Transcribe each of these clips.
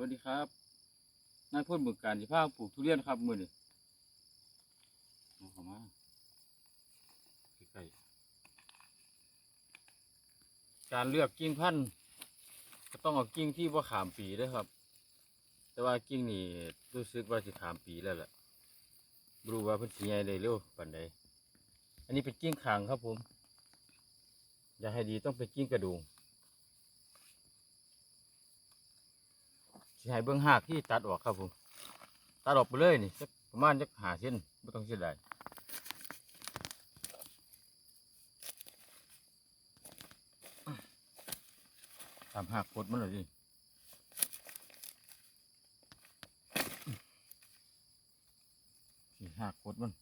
วัสดีครับ นายพูดบึกการที่ภาคปลูกทุเรียนครับมือนี่เอาเข้ามาใกล้การเลือกกิ่งพันธุ์ก็ต้องเอากิ่งที่ว่าขามปีด้วยครับ แต่ว่ากิ่งนี่รู้สึกว่าสิขามปีแล้วแหละรู้ว่าเพิ่นสิใหญ่ได้เร็วปานใดอันนี้เป็นกิ่งขางครับผม อยาให้ดีต้องเป็นกิ่งกระดูง สิให้เบื้องหากที่ตัดออกครับผม ตัดออกไปเลยนี่สักประมาณสักหาเส้นไม่ต้องเสียดายทำหักกดมันเลยดิหักกดมัน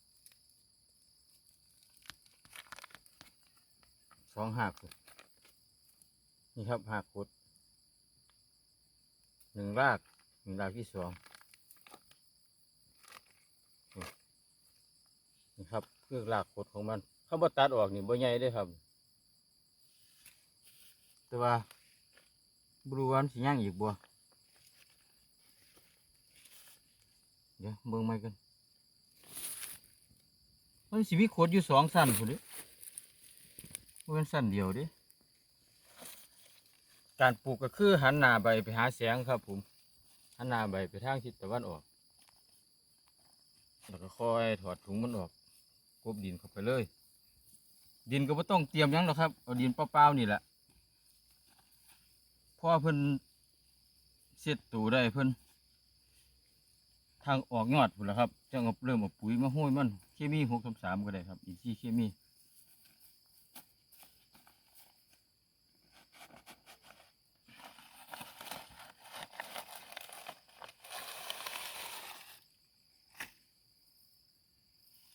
สองหักนี่ครับหักกด หนึ่งรากหนึ่งรากที่สองนี่ครับคือรากขดของมันเขาบ่ตัดออกนี่บ่ใหญ่เด้ครับ แต่ว่าบรูวามันสิย่างอีกบ่เดี๋ยวเบิ่งใหม่กันมันสิมีขดอยู่สองสั้นพุ่นเด้บ่เป็นสั้นเดียวเด้ การปลูกก็คือหันหน้าใบไปหาแสงครับ ผมหันหน้าใบไปทางทิศตะวันออกแล้วก็ค่อยถอดถุงมันออกกบดินเข้าไปเลย ดินก็ไม่ต้องเตรียมยังหรอกครับเอาดินเปล่าๆนี่แหละเพราะว่าเพิ่นเสียดตูได้เพิ่นทางออกยอดพุ่นละครับจังเอาเริ่มเอาปุ๋ยมาห้อยมันเคมีหกสามสามก็ได้ครับอีกที่เคมี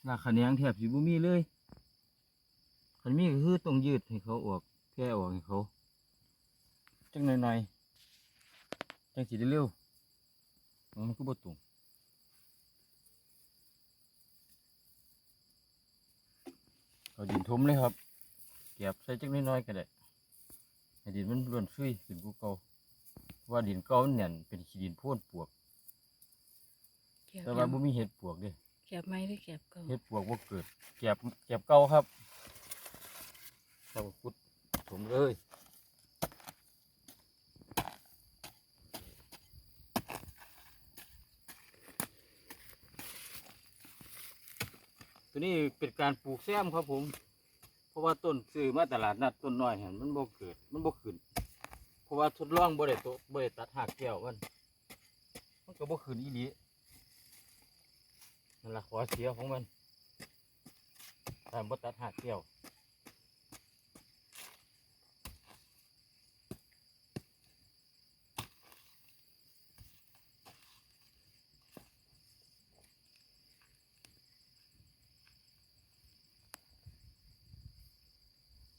รากขะแนงแทบสิบ่มีเลยคันมีก็คือต้องยืดให้เขาออกแค่ออกให้เขาจังหน่อยๆจังสิได้เร็วมันก็บ่ตรงเอาดินทุ่มเลยครับเก็บใส่จังน้อยๆก็ได้ให้ดินมันร่วนซุยขึ้นกว่าเก่าเพราะว่าดินเก่ามันแน่นเป็นขี้ดินโพ่นปวกเก็บแต่ว่าบ่มีเห็ดปวกเด้ เก็บไม้หรือเก็บเก่าเฮ็ดปวกบ่เกิดเก็บเก็บเก่าครับเราก็ขุดถมเลยตัวนี้เป็นการปลูกแซมครับผม เพราะว่าต้นซื้อมาตลาดนัดต้นน้อยเห็นมันบ่เกิด มันบ่ขึ้น เพราะว่าทดลองบ่ได้โตะบ่ได้ตัดหากแก้วมัน มันก็บ่ขึ้นอีหลี นั่นล่ะขอเสียของมันตามบ่ตัดหากแก้ว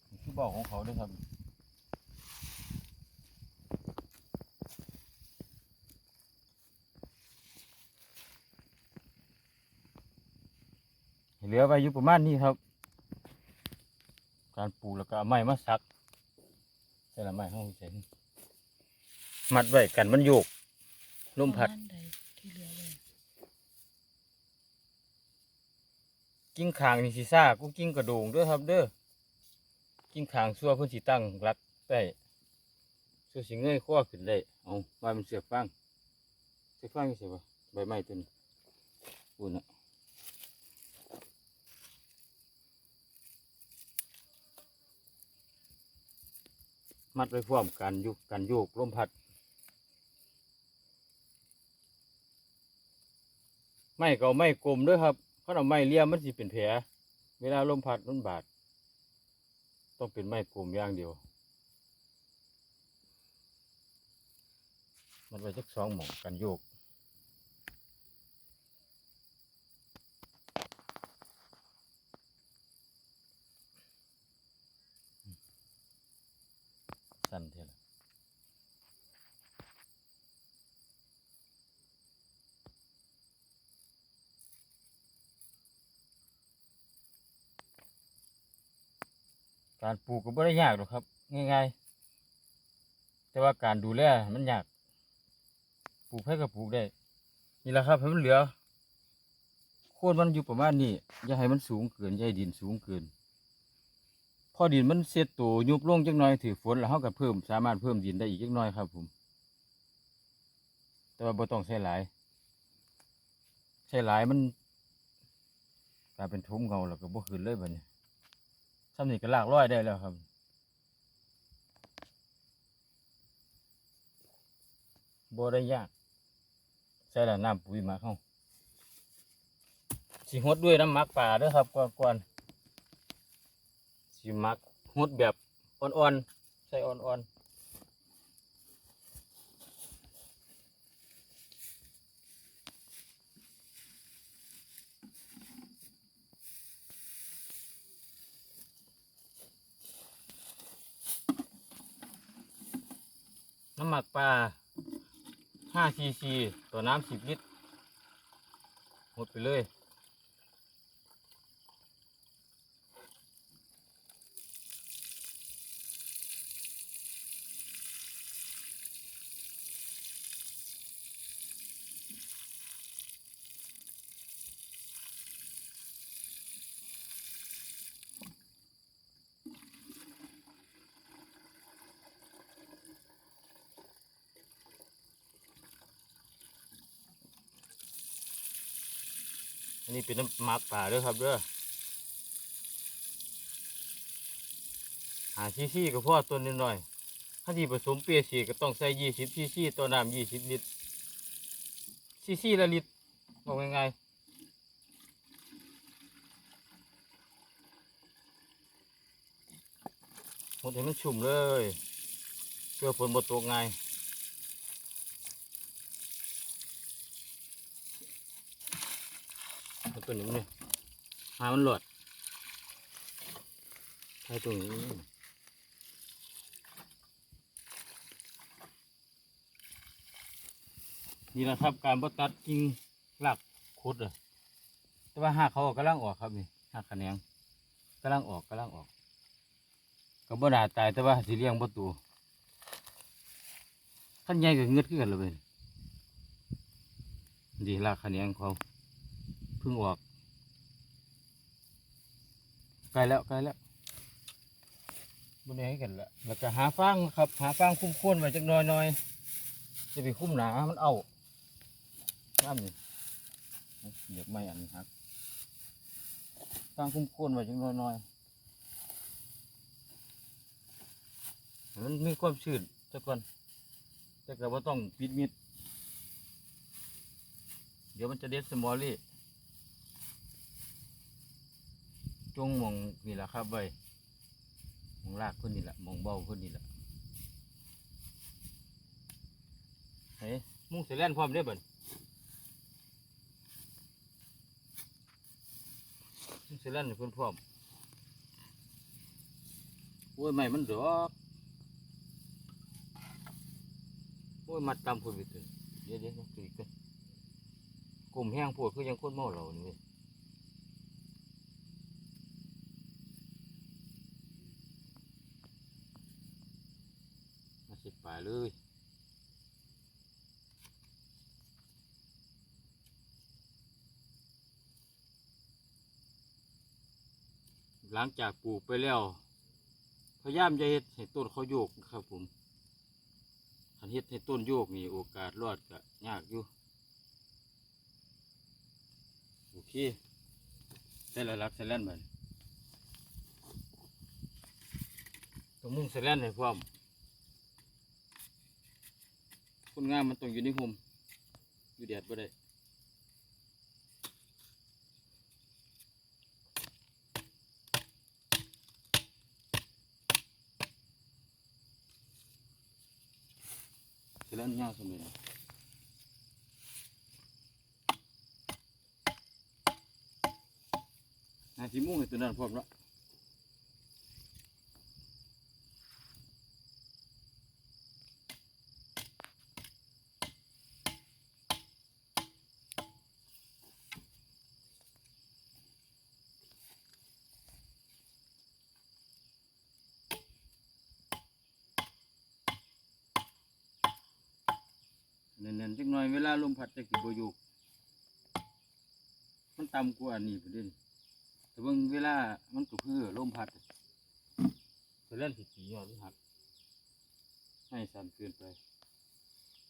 นี่คือบอกของเขาด้วยครับ เหลือ ไว้อยู่ประมาณนี้ครับ การปลูกแล้วก็เอาไม้มาซักใส่ละไม้ห้องใส่นี่มัดไว้กันมันโยกลมพัดประาณใที่เหลือเลยกิ้งขางนี่สิซ่ากูกิ้งกระโดงเด้วยครับ เด้อกิ้งขางซัวเพิ่นสิตั้งรักได้ซัวสิเงยข้อขึ้นได้เอาว่ามันเสียบฟางเสียบฟางอยู่ไสบ่ใบไม้ตัวนี้อุ่นอะ มัดไว้พร้อมกันยุกกันโยกลมพัด ไม่ก็เอาไม่กลมด้วยครับเพราเราไม่เลี่ยมมันสิเป็นแผลเวลาลมพัดมันบาด ต้องเป็นไม้กลมอย่างเดียว มันไว้จักสองหม่องกันโยก สั่นเท่าไหร่ การปลูกก็ไม่ได้ยากหรอกครับ ง่ายๆ แต่ว่าการดูแลมันยาก ปลูกให้ก็ปลูกได้ นี่แหละครับให้มันเหลือ โค่นมันอยู่ประมาณนี้ อย่าให้มันสูงเกิน อย่าให้ดินสูงเกิน พอดินมันเสร็จตัวยุบลงจักหน่อยถือฝนแล้วเขาก็เพิ่ม สามารถเพิ่มดินได้อีกจักหน่อยครับ ผม แต่ว่าบ่ต้องใช้หลาย ใช้หลายมันกลายเป็นทุ่มเงาแล้วก็บ่ขึ้นเลยบัดนี้ ซ้ำนี่ก็ลากร้อยได้แล้วครับบ่ได้ยาก ใส่ละน้ำปุ๋ยมาเข้าสีหดด้วยน้ำหมักป่าด้วยครับก่อนก่อนสิหมักหดแบบอ่อนๆ ใส่อ่อนๆ น้ำหมักปลา5ซีซีต่อน้ำ10 ลิตร หมดไปเลย อันนี้เป็นน้ำมักป่าด้อครับเด้อหาซีซีกับพ่อตัวนิดหน่อย ถ้าที่ผสมเปียสีก็ต้องใส่ยี่สิบซีซีต่อน้ำยี่สิบลิตรซีซีละลิตรบอกง่ายๆหมดให้มันชุ่มเลย เพื่อฝนบดตกง่าย เอา ตัวนี้มันเนี่ยหามันหลอดใช้ตรงนี้นี่แหละครับการบดตัดกิ่งรากคุดเลยแต่ว่าหากเขากำลังออกครับนี่หากขะแนงกำลังออกกำลังออกก็บ่น่าตายแต่ว่าสิเลี้ยงบ่ตัวขั้นใหญ่ก็เงือดขึ้นกันเลยดีรากขะแนงเขา เพิ่งออกใกล้แล้วใกล้แล้วบนนี้ให้กันละแล้วก็หาฟางครับ หาฟางคุ้มโค่นไว้จักหน้อยหน่อยจะไปคุ้มหนามันเอาน้ำนี่เหยียบไม่อันนี้ครับฟางคุ้มโค่นไว้จักหน้อยหน่อยมันมีความชื้นจักก่อนแต่ก็ว่าต้องปิดมิด เดี๋ยวมันจะเด็ดสมอลลี่ จงมองนี่แหละครับไว้มองลากเพื่นนี่แหละมองเบาเพื่นนี่แหละเฮ้มุ้งเสร็แล่นพร้อมได้บ่นมุ้งเสแลนเพื่อนพร้อมโอ้ยไม่มันดอกโอ้ยมัดตามพูดไปเถอะเดี๋ยวเดี๋ยวตื่นกันกลุ่มแห้งปวดคือยังโคตรเมาเหล่านี่เว้ย มา สิบป่าเลยหลังจากปลูกไปแล้วพยายามจะเฮ็ดให้ต้นเขาโยกนะครับผมคันเฮ็ดให้ต้นโยกนี่โอกาสรอดก็ยากอยู่โอเคได้แล้วรักเซเลนเหมันต้องมุ่งเซเลนให้พร้อม คนงามมันต้องอยู่ในห่มอยู่แดดบ่ได้เสร็จแล้วย่างสมัยนี้นาทีมุ่งให้ตัวนั้นพร้อมแล้ว เน่นๆจักหน่อยเวลาลมพัดจะกินบ่อยู่มันต่ำกว่าอันนี้พุ่นเด่นแต่เบิ่งเวลามันก็คือลมพัดจะเล่นสิตียอดหรือหักให้สั่นเกินไป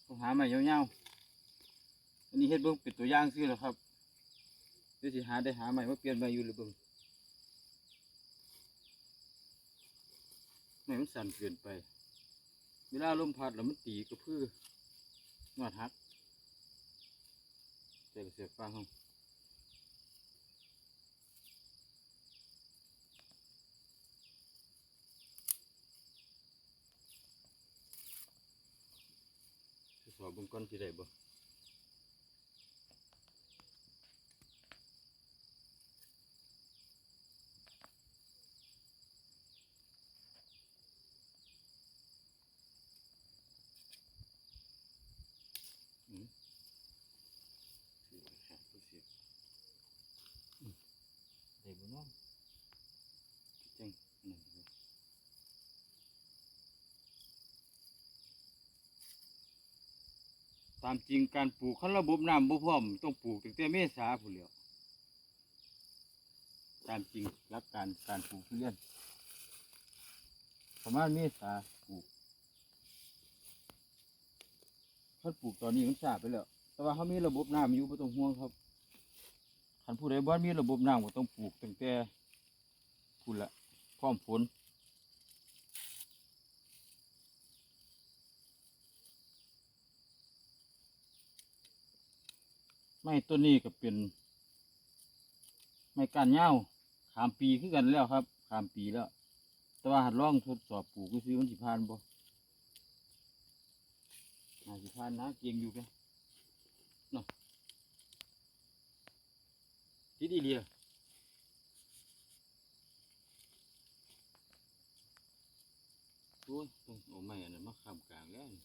ต้องหาใหม่ยาวๆอันนี้เฮ็ดเบิ่งเป็นตัวอย่างซื่อแล้วครับเดี๋ยวสิหาได้หาใหม่มาเปลี่ยนใหม่อยู่หรือเบิ่งไม่มันสั่นเกินไป เวลาลมพัดแล้วมันตีก็พือ นอดฮักเสียเสียบฟังห้องสอบบิ่งก้อนที่ได้บ่อืมสิขาดบ่สิอืม ได้บ่เนาะจังนั่นบ่ตามจริงการปลูกคันระบบน้ำบ่พร้อมต้องปลูกตั้งแต่เมษาพุ่นแหล้วตามจริงหลักการการปลูกทุเรียนประมาณเมษาปลูกถ้าปลูกตอนนี้มันช้าไปแล้ว แต่ว่าเขามีระบบน้ำอยู่ไม่ต้องห่วงครับ คันผู้ใดบ้านมีระบบน้ำก็ต้องปลูกตั้งแต่พุ่นละพร้อมฝนไม้ต้นนี้ก็เป็นไม้ก้านยาขามปีขึ้นกันแล้วครับ ขามปีแล้ว แต่ว่าหัดลองทดสอบปลูกก็ซื้อมันสิพานบ่อาสิพานนะเกียงอยู่แกเนาะ ที่ดีเลียโอ้ยต้องเอาไม้อันนั้นมาข้ามกลางแล้วนี่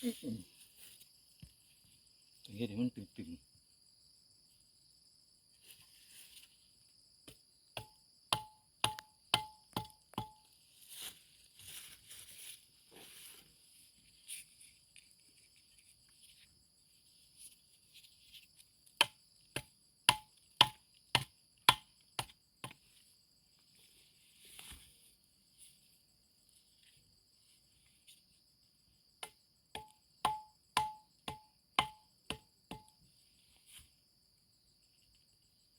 เฮ็ดให้มันตึงๆ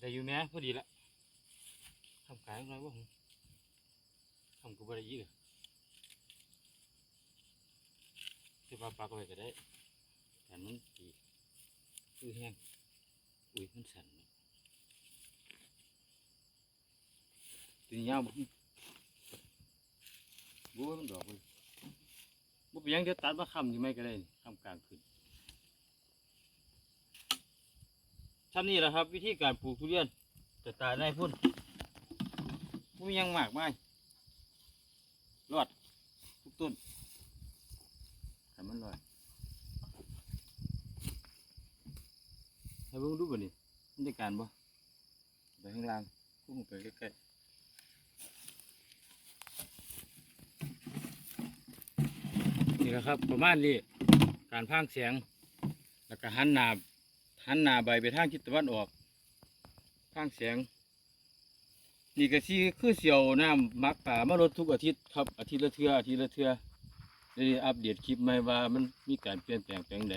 ได้อยู่แม่พอดีละทำกลางหน่อยว่าทำกูบริยี่เลยที่ปลาปลาก็ไปก็ได้แต่มันตีคือแห้งอุ้ยมันสั่นเนาะตีนยาวบ่บัวมันดอกเลยบ่เป็นหยังเดี๋ยวตัดมาคำอยู่ไม่ก็ได้คำกลางขึ้นำนี่แหละครับ วิธีการปลูกทุเรียนจะตายในพุ่นไม่มีหยังหมากไมายรอดทุกต้นให้มันลอยให้เบิ่งดูบ่นี่มันได้การบ่ไปข้างล่างพุ่งไปใกล้ๆนี่แหละครับประมาณนี้การพากเสียง แล้วก็หันหนา หันหน้าใบไปทางทิศตะวันออกทางแสง นี่ก็สิคือเสียวน้ำมักป่ามาลดทุกอาทิตย์ครับอาทิตย์ละเทื่ออาทิตย์ละเทื่อได้อัปเดตคลิปใหม่ว่ามันมีการเปลี่ยนแปลงแปลงใด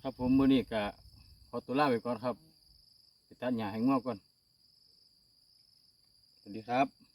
ครับผมมือนี้ก็ขอตัวลาไปก่อนครับไปตัดหญ้าให้งอกก่อนสวัสดีครับ